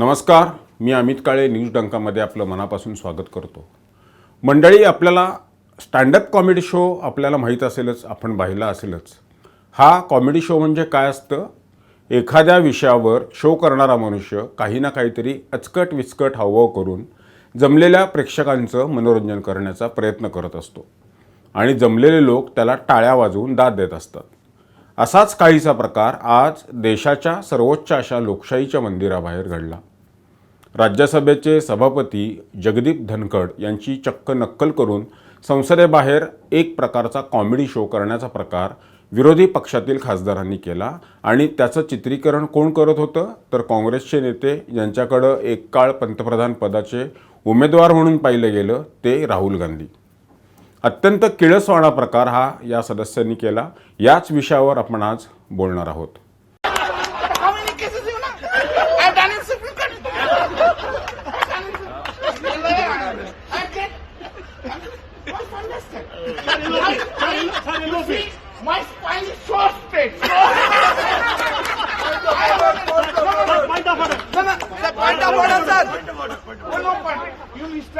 नमस्कार मी अमित काळे न्यूज डंकामध्ये आपलं मनापासून स्वागत करतो. मंडळी आपल्याला स्टँडअप कॉमेडी शो आपल्याला माहीत असेलच आपण पाहिला असेलच. हा कॉमेडी शो म्हणजे काय असतं? एखाद्या विषयावर शो करणारा मनुष्य काही ना काहीतरी अचकट विचकट हावभाव करून जमलेल्या प्रेक्षकांचं मनोरंजन करण्याचा प्रयत्न करत असतो. आणि जमलेले लोक त्याला टाळ्या वाजवून दाद देत असतात. असाच काहीसा प्रकार आज देशाच्या सर्वोच्च अशा लोकशाहीच्या मंदिराबाहेर घडला. राज्यसभेचे सभापती जगदीप धनखड यांची चक्क नक्कल करून संसदेबाहेर एक प्रकारचा कॉमेडी शो करण्याचा प्रकार विरोधी पक्षातील खासदारांनी केला आणि त्याचं चित्रीकरण कोण करत होतं? तर काँग्रेसचे नेते ज्यांच्याकडं एक काळ पंतप्रधान पदाचे उमेदवार म्हणून पाहिलं गेलं ते राहुल गांधी. अत्यंत किळसवाणा प्रकार हा या सदस्यांनी केला. याच विषयावर आपण आज बोलणार आहोत.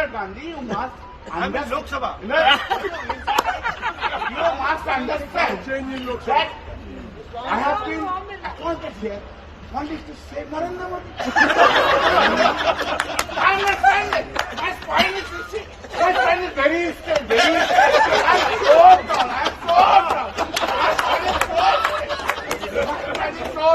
Gandhi, you must. Lok Sabha. You must understand that I have been appointed here only to save Narendra Modi. I understand it. My spine is, see, my spine is very straight, very straight. I'm so proud, I'm so proud. My spine is so straight. My spine is so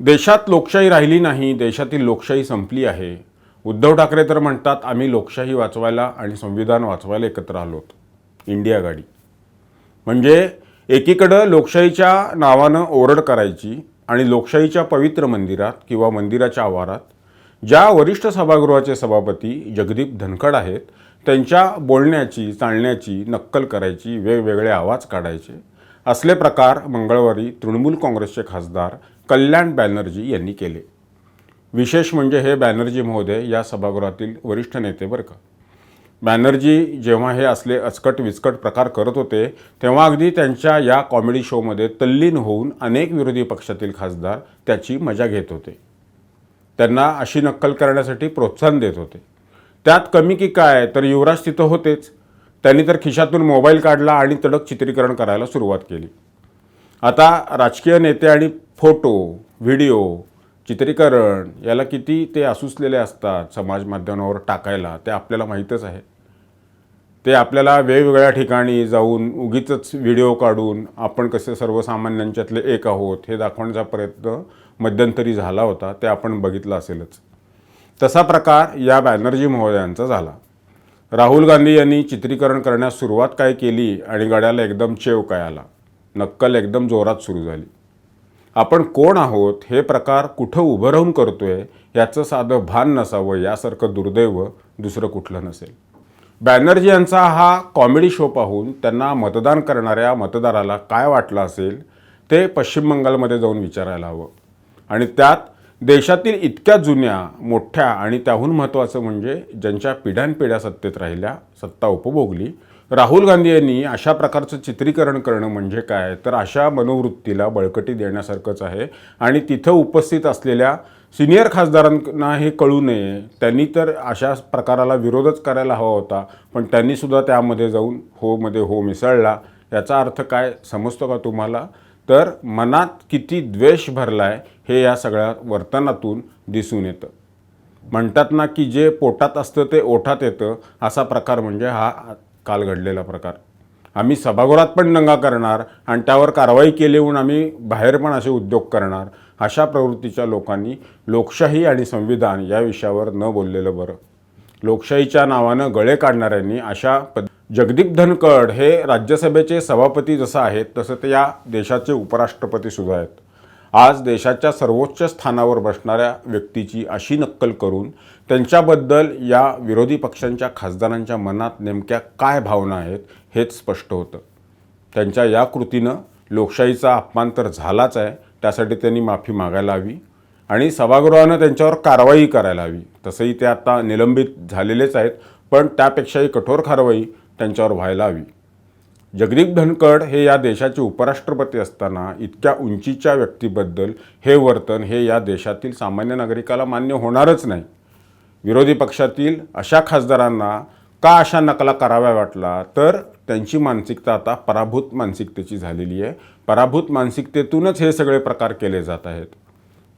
देशात लोकशाही राहिली नाही देशातील लोकशाही संपली आहे. उद्धव ठाकरे तर म्हणतात आम्ही लोकशाही वाचवायला आणि संविधान वाचवायला एकत्र आलोत. इंडिया गाडी. म्हणजे एकीकडं लोकशाहीच्या नावानं ओरड करायची आणि लोकशाहीच्या पवित्र मंदिरात किंवा मंदिराच्या आवारात ज्या वरिष्ठ सभागृहाचे सभापती जगदीप धनखड आहेत त्यांच्या बोलण्याची चालण्याची नक्कल करायची वेगवेगळे आवाज काढायचे. असले प्रकार मंगळवारी तृणमूल काँग्रेसचे खासदार कल्याण बॅनर्जी यांनी केले. विशेष म्हणजे हे बॅनर्जी महोदय या सभागृहातील वरिष्ठ नेते बरं का. बॅनर्जी जेव्हा हे असले अचकट विचकट प्रकार करत होते तेव्हा अगदी त्यांच्या या कॉमेडी शोमध्ये तल्लीन होऊन अनेक विरोधी पक्षातील खासदार त्याची मजा घेत होते. त्यांना अशी नक्कल करण्यासाठी प्रोत्साहन देत होते. त्यात कमी की काय तर युवराज तिथं होतेच. त्यांनी तर खिशातून मोबाईल काढला आणि तडक चित्रीकरण करायला सुरुवात केली. आता राजकीय नेते आणि फोटो व्हिडिओ चित्रीकरण याला किती ते असूसलेले असतात समाज माध्यमावर टाकायला ते आपल्याला माहीतच आहे. ते आपल्याला वेगवेगळ्या ठिकाणी जाऊन उगीच व्हिडिओ काढून आपण कसे सर्वसामान्यांच्यातले एक आहोत हे दाखवण्याचा प्रयत्न मध्यंतरी झाला होता ते आपण बघितलं असेलच. तसा प्रकार या बॅनर्जी महोदयांचा झाला. राहुल गांधी यांनी चित्रीकरण करण्यास सुरुवात काय केली आणि गड्याला एकदम चेव काय आला? नक्कल एकदम जोरात सुरू झाली. आपण कोण आहोत? हे प्रकार कुठं उभं राहून करतोय? याचं साधं भान नसावं यासारखं दुर्दैव दुसरं कुठलं नसेल. बॅनर्जी यांचा हा कॉमेडी शो पाहून त्यांना मतदान करणाऱ्या मतदाराला काय वाटलं असेल ते पश्चिम बंगालमध्ये जाऊन विचारायला हवं. आणि त्यात देशातील इतक्या जुन्या मोठ्या आणि त्याहून महत्त्वाचं म्हणजे ज्यांच्या पिढ्यानपिढ्या सत्तेत राहिल्या सत्ता उपभोगली राहुल गांधी यांनी अशा प्रकारचं चित्रीकरण करणं म्हणजे काय? तर अशा मनोवृत्तीला बळकटी देण्यासारखंच आहे. आणि तिथं उपस्थित असलेल्या सिनियर खासदारांना हे कळू नये. त्यांनी तर अशा प्रकाराला विरोधच करायला हवा होता पण त्यांनीसुद्धा त्यामध्ये जाऊन होमध्ये हो मिसळला. याचा अर्थ काय? समजतो का तुम्हाला? तर मनात किती द्वेष भरला आहे हे या सगळ्या वर्तनातून दिसून येतं. म्हणतात ना की जे पोटात असतं ते ओठात येतं असा प्रकार म्हणजे हा काल घडलेला प्रकार. आम्ही सभागृहात पण दंगा करणार आणि त्यावर कारवाई केली होऊन आम्ही बाहेर पण असे उद्योग करणार अशा प्रवृत्तीच्या लोकांनी लोकशाही आणि संविधान या विषयावर न बोललेलं बरं. लोकशाहीच्या नावानं गळे काढणाऱ्यांनी अशा पद जगदीप धनकड हे राज्यसभेचे सभापती जसं आहेत तसं ते या देशाचे उपराष्ट्रपती सुद्धा आहेत. आज देशाच्या सर्वोच्च स्थानावर बसणाऱ्या व्यक्तीची अशी नक्कल करून त्यांच्याबद्दल या विरोधी पक्षांच्या खासदारांच्या मनात नेमक्या काय भावना आहेत हेच स्पष्ट होतं. त्यांच्या या कृतीनं लोकशाहीचा अपमान तर झालाच आहे त्यासाठी त्यांनी माफी मागायला हवी आणि सभागृहानं त्यांच्यावर कारवाई करायला हवी. तसंही ते आता निलंबित झालेलेच आहेत पण त्यापेक्षाही कठोर कारवाई त्यांच्यावर व्हायला हवी जगदीप धनकड हे या देशाचे उपराष्ट्रपती असताना इतक्या उंचीच्या व्यक्तीबद्दल हे वर्तन हे या देशातील सामान्य नागरिकाला मान्य होणारच नाही. विरोधी पक्षातील अशा खासदारांना का अशा नकला कराव्या वाटला? तर त्यांची मानसिकता आता पराभूत मानसिकतेची झालेली आहे. पराभूत मानसिकतेतूनच हे सगळे प्रकार केले जात आहेत.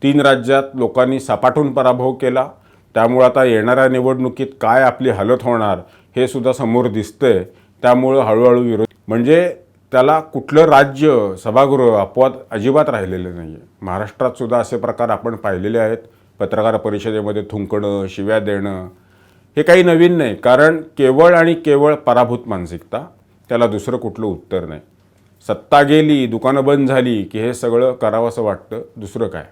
तीन राज्यात लोकांनी सपाटून पराभव केला. त्यामुळं आता येणाऱ्या निवडणुकीत काय आपली हालत होणार? हे सुद्धा समोर दिसतंय. त्यामुळं हळूहळू विरोध म्हणजे त्याला कुठलं राज्य सभागृह अपवाद अजिबात राहिलेलं नाही आहे महाराष्ट्रात सुद्धा असे प्रकार आपण पाहिलेले आहेत. पत्रकार परिषदेमध्ये थुंकणं शिव्या देणं हे काही नवीन नाही. कारण केवळ आणि केवळ पराभूत मानसिकता त्याला दुसरं कुठलं उत्तर नाही. सत्ता गेली दुकानं बंद झाली की हे सगळं करावंसं वाटतं दुसरं काय?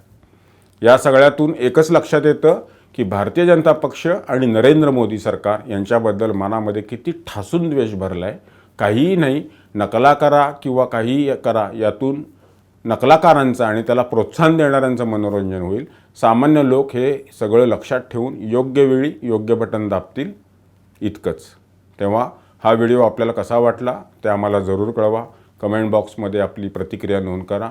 या सगळ्यातून एकच लक्षात येतं की भारतीय जनता पक्ष आणि नरेंद्र मोदी सरकार यांच्याबद्दल मनामध्ये किती ठासून द्वेष भरला आहे काहीही नाही नकला करा किंवा काहीही करा यातून नकलाकारांचं आणि त्याला प्रोत्साहन देणाऱ्यांचं मनोरंजन होईल. सामान्य लोक हे सगळं लक्षात ठेवून योग्य वेळी योग्य बटन दाबतील इतकंच. तेव्हा हा व्हिडिओ आपल्याला कसा वाटला ते आम्हाला जरूर कळवा. कमेंट बॉक्समध्ये आपली प्रतिक्रिया नोंद करा.